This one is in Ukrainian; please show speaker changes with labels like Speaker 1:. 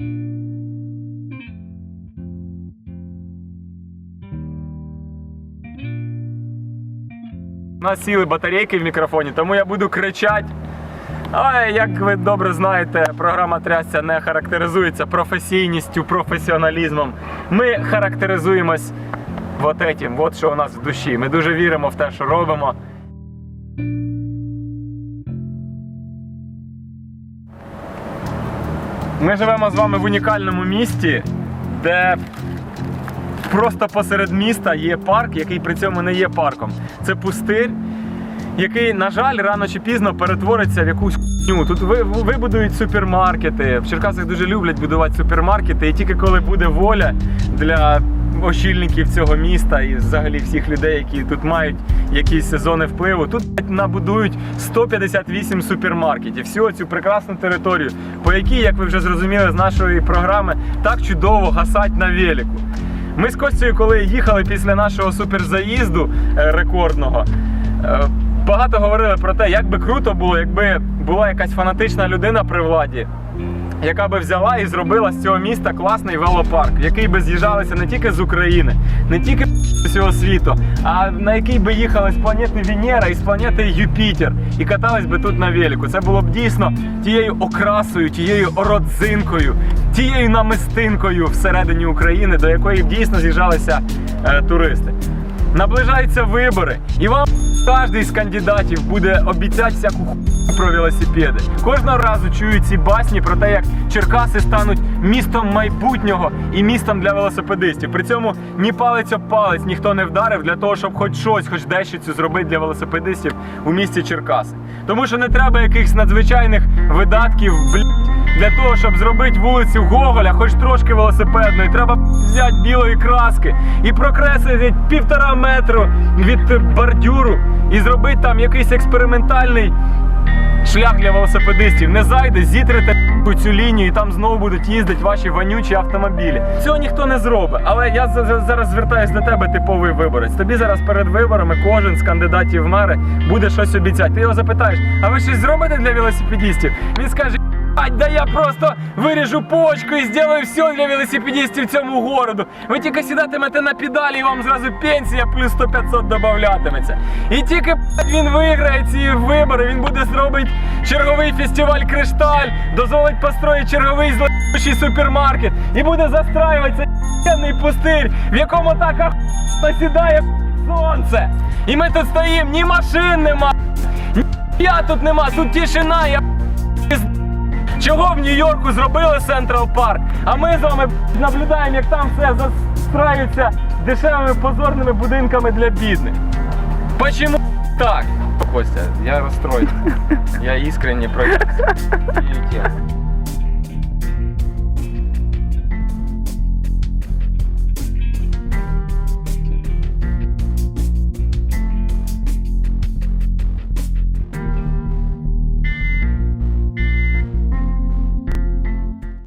Speaker 1: У нас сіли батарейки в мікрофоні, тому я буду кричати. Але як ви добре знаєте, програма Трясця не характеризується професійністю, професіоналізмом. Ми характеризуємось вот этим, от що у нас в душі. Ми дуже віримо в те, що робимо. Ми живемо з вами в унікальному місті, де просто посеред міста є парк, який при цьому не є парком. Це пустир, який, на жаль, рано чи пізно перетвориться в якусь кню. Тут ви- вибудують супермаркети. В Черкасах дуже люблять будувати супермаркети, і тільки коли буде воля для очільників цього міста і взагалі всіх людей, які тут мають якісь сезони впливу, тут набудують 158 супермаркетів. Всю цю прекрасну територію, по якій, як ви вже зрозуміли з нашої програми, так чудово гасать на велику. Ми з Костю, коли їхали після нашого суперзаїзду е, рекордного, е, багато говорили про те, як би круто було, якби була якась фанатична людина при владі, яка би взяла і зробила з цього міста класний велопарк, в який би з'їжджалися не тільки з України, не тільки з всього світу, а на який би їхали з планети Венера і з планети Юпітер і катались би тут на велику. Це було б дійсно тією окрасою, тією родзинкою, тією намистинкою всередині України, до якої б дійсно з'їжджалися е, туристи. Наближаються вибори, і вам кожен з кандидатів буде обіцяти всяку хуйню про велосипеди. Кожного разу чую ці басні про те, як Черкаси стануть містом майбутнього і містом для велосипедистів. При цьому ні палець об палець ніхто не вдарив для того, щоб хоч щось, хоч дещицю зробити для велосипедистів у місті Черкаси. Тому що не треба якихось надзвичайних видатків, блядь, для того, щоб зробити вулицю Гоголя, хоч трошки велосипедною, треба взяти білої краски і прокреслити півтора метру від бордюру і зробити там якийсь експериментальний шлях для велосипедистів. Не зайде, зітрите цю лінію, і там знову будуть їздити ваші вонючі автомобілі. Цього ніхто не зробить. Але я за- за- зараз звертаюся до тебе, типовий виборець. Тобі зараз перед виборами кожен з кандидатів в мери буде щось обіцяти. Ти його запитаєш, а ви щось зробите для велосипедистів? Він скаже. «Ать, Да я просто виріжу почку і зроблю все для велосипедистів цьому городу. Ви тільки сідатимете на педалі і вам зразу пенсія плюс 100-500 додатиметься. І тільки він виграє ці вибори, він буде зробити черговий фестиваль Кришталь, дозволить построїти черговий злочий супермаркет і буде застраюватися цей пустир, в якому так сідає сонце. І ми тут стоїмо, ні машин нема, ні я тут нема, тут тишина, я Чого в Нью-Йорку зробили Централ Парк? А ми з вами наблюдаємо, як там все застраюється дешевими позорними будинками для бідних. Почому так? Костя, я розстроєн. Я іскренні про темою.